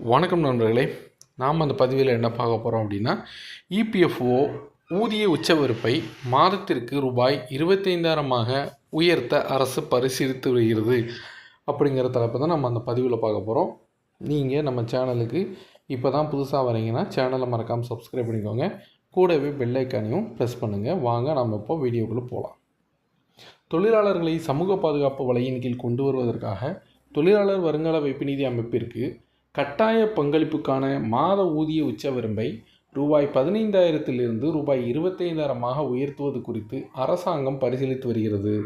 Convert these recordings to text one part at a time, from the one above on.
வணக்கம் நண்பர்களே நாம் அந்த பதிவில் என்ன பார்க்க போகிறோம் அப்படின்னா இபிஎஃப்ஓ ஊதிய உச்சவருப்பை மாதத்திற்கு ரூபாய் இருபத்தைந்தாயிரமாக உயர்த்த அரசு பரிசீலித்து வருகிறது அப்படிங்கிற தலைப்பை தான் நம்ம அந்த பதிவில் பார்க்க போகிறோம் நீங்கள் நம்ம சேனலுக்கு இப்போ தான் புதுசாக வரீங்கன்னா சேனலை மறக்காமல் சப்ஸ்கிரைப் பண்ணிக்கோங்க. கூடவே பெல்லைக்கானையும் ப்ரெஸ் பண்ணுங்கள் வாங்க நம்ம இப்போ வீடியோக்குள்ளே போகலாம் தொழிலாளர்களை சமூக பாதுகாப்பு வலையின் கீழ் கொண்டு வருவதற்காக தொழிலாளர் வருங்கால வைப்பு நிதி அமைப்பிற்கு கட்டாய பங்களிப்புக்கான மாத ஊதிய உச்சவரம்பை ரூபாய் பதினைந்தாயிரத்திலிருந்து ரூபாய் இருபத்தைந்தாயிரமாக உயர்த்துவது குறித்து அரசாங்கம் பரிசீலித்து வருகிறது.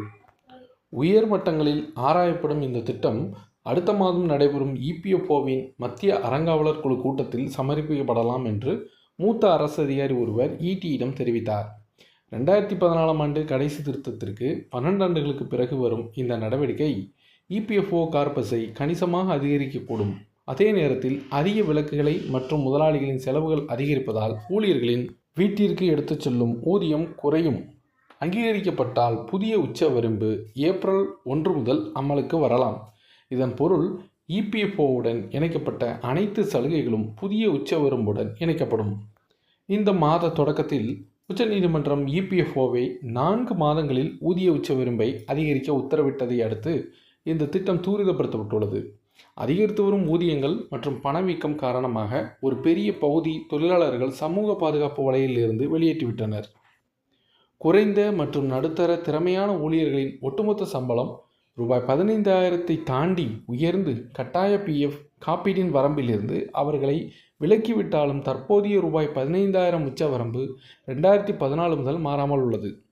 உயர் மட்டங்களில் ஆராயப்படும் இந்த திட்டம் அடுத்த மாதம் நடைபெறும் இபிஎஃப்ஓவின் மத்திய அறங்காவலர் குழு கூட்டத்தில் சமர்ப்பிக்கப்படலாம் என்று மூத்த அரசு அதிகாரி ஒருவர் இடியிடம் தெரிவித்தார். ரெண்டாயிரத்தி பதினாலாம் ஆண்டு கடைசி திருத்தத்திற்கு பன்னெண்டு ஆண்டுகளுக்கு பிறகு வரும் இந்த நடவடிக்கை இபிஎஃப்ஓ கார்பஸை கணிசமாக அதிகரிக்கக்கூடும். அதே நேரத்தில் அதிக விலக்குகளை மற்றும் முதலாளிகளின் செலவுகள் அதிகரிப்பதால் ஊழியர்களின் வீட்டிற்கு எடுத்துச் செல்லும் ஊதியம் குறையும். அங்கீகரிக்கப்பட்டால் புதிய உச்ச வரம்பு ஏப்ரல் ஒன்று முதல் அமலுக்கு வரலாம். இதன் பொருள் இபிஎஃப்ஓவுடன் இணைக்கப்பட்ட அனைத்து சலுகைகளும் புதிய உச்ச வரம்புடன் இணைக்கப்படும். இந்த மாத தொடக்கத்தில் உச்சநீதிமன்றம் இபிஎஃப்ஓவை நான்கு மாதங்களில் ஊதிய உச்ச வரம்பை அதிகரிக்க உத்தரவிட்டதை அடுத்து இந்த திட்டம் தூரிதப்படுத்தப்பட்டுள்ளது. அதிகரித்து வரும் ஊதியங்கள் மற்றும் பணவீக்கம் காரணமாக ஒரு பெரிய பகுதி தொழிலாளர்கள் சமூக பாதுகாப்பு வலையிலிருந்து வெளியேற்றிவிட்டனர். குறைந்த மற்றும் நடுத்தர திறமையான ஊழியர்களின் ஒட்டுமொத்த சம்பளம் ரூபாய் பதினைந்தாயிரத்தை தாண்டி உயர்ந்து கட்டாய பிஎஃப் காப்பீட்டின் வரம்பிலிருந்து அவர்களை விலக்கிவிட்டாலும் தற்போதைய ரூபாய் பதினைந்தாயிரம் உச்ச வரம்பு ரெண்டாயிரத்தி பதினாலு முதல் மாறாமல் உள்ளது.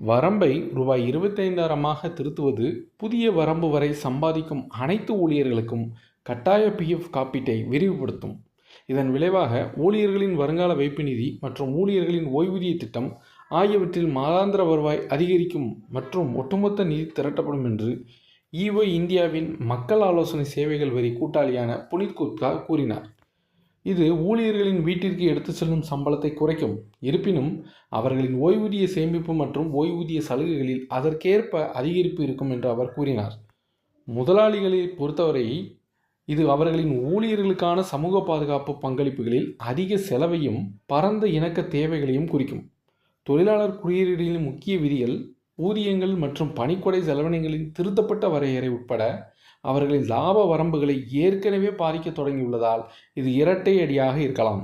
வரம்பை ரூபாய் இருபத்தைந்தாயிரமாக திருத்துவது புதிய வரம்பு வரை சம்பாதிக்கும் அனைத்து ஊழியர்களுக்கும் கட்டாய பிஎஃப் காப்பீட்டை விரிவுபடுத்தும். இதன் விளைவாக ஊழியர்களின் வருங்கால வைப்பு நிதி மற்றும் ஊழியர்களின் ஓய்வூதிய திட்டம் ஆகியவற்றில் மாதாந்திர வருவாய் அதிகரிக்கும் மற்றும் ஒட்டுமொத்த நிதி திரட்டப்படும் என்று ஈவோ இந்தியாவின் மக்கள் ஆலோசனை சேவைகள் வரி கூட்டாளியான புனித் குப்தா கூறினார். இது ஊழியர்களின் வீட்டிற்கு எடுத்து செல்லும் சம்பளத்தை குறைக்கும். இருப்பினும் அவர்களின் ஓய்வூதிய சேமிப்பு மற்றும் ஓய்வூதிய சலுகைகளில் அதற்கேற்ப அதிகரிப்பு இருக்கும் என்று அவர் கூறினார். முதலாளிகளை பொறுத்தவரை இது அவர்களின் ஊழியர்களுக்கான சமூக பாதுகாப்பு பங்களிப்புகளில் அதிக செலவையும் பரந்த இணக்க தேவைகளையும் குறிக்கும். தொழிலாளர் குடியீடுகளின் முக்கிய விதிகள் ஊதியங்கள் மற்றும் பணிக்கொடை செலவினங்களின் திருத்தப்பட்ட வரையறை உட்பட அவர்களின் லாப வரம்புகளை ஏற்கனவே பாதிக்க தொடங்கியுள்ளதால் இது இரட்டை அடியாக இருக்கலாம்.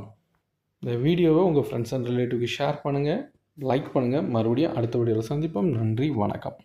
இந்த வீடியோவை உங்கள் ஃப்ரெண்ட்ஸ் அண்ட் ரிலேட்டிவ்க்கு ஷேர் பண்ணுங்கள் லைக் பண்ணுங்கள் மறுபடியும் அடுத்த வீடியோவில் சந்திப்போம். நன்றி வணக்கம்.